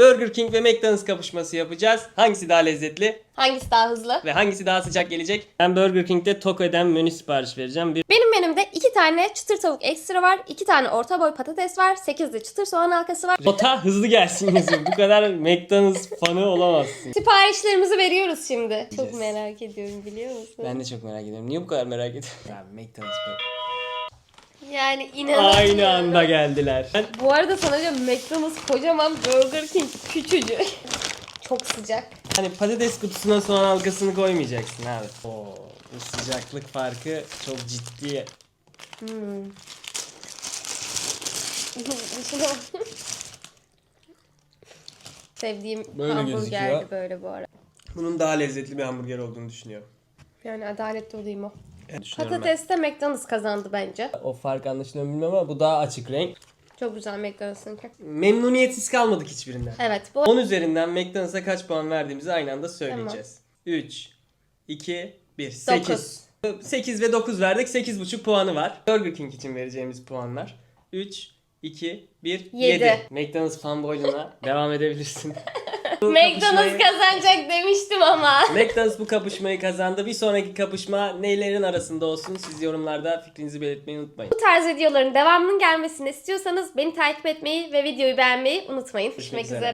Burger King ve McDonald's kapışması yapacağız. Hangisi daha lezzetli Hangisi daha hızlı? ve hangisi daha sıcak gelecek? Ben Burger King'de Toko'den menü sipariş vereceğim. Bir Benim menümde iki tane çıtır tavuk ekstra var, iki tane orta boy patates var, 8 de çıtır soğan halkası var. Rota hızlı gelsin yazıyor. Bu kadar McDonald's fanı olamazsın. Siparişlerimizi veriyoruz şimdi. Çok Yes. merak ediyorum biliyor musun? Ben de çok merak ediyorum. Niye bu kadar merak ediyorum? Ya McDonald's böyle. Yani inanamıyorum. Aynı anda geldiler. Ben Bu arada sana diyorum McDonald's kocaman Burger King küçücük. Çok sıcak. Hani patates kutusuna soğan halkasını koymayacaksın abi. Oo, bu sıcaklık farkı çok ciddi. Hmm. Sevdiğim Böyle hamburgerdi gözüküyor. böyle bu ara. Bunun daha lezzetli bir hamburger olduğunu düşünüyorum. Yani adaletli olayım o. Düşünüyorum ben. Patateste McDonald's kazandı bence. O fark anlaşılıyor mu bilmiyorum ama bu daha açık renk. Çok güzel McDonald's'ınki. Memnuniyetsiz kalmadık hiçbirinden. Evet bu 10 üzerinden McDonald's'a kaç puan verdiğimizi aynı anda söyleyeceğiz. 3, 2, 1, 8. 8 ve 9 verdik. 8,5 puanı var. Burger King için vereceğimiz puanlar. 3, 2, 1, 7. Yedi. McDonald's fanboyluğuna devam edebilirsin. Bu McDonald's kazanacak demiştim ama. McDonald's bu kapışmayı kazandı. Bir sonraki kapışma neylerin arasında olsun? Siz yorumlarda fikrinizi belirtmeyi unutmayın. Bu tarz videoların devamının gelmesini istiyorsanız beni takip etmeyi ve videoyu beğenmeyi unutmayın. Görüşmek üzere. üzere.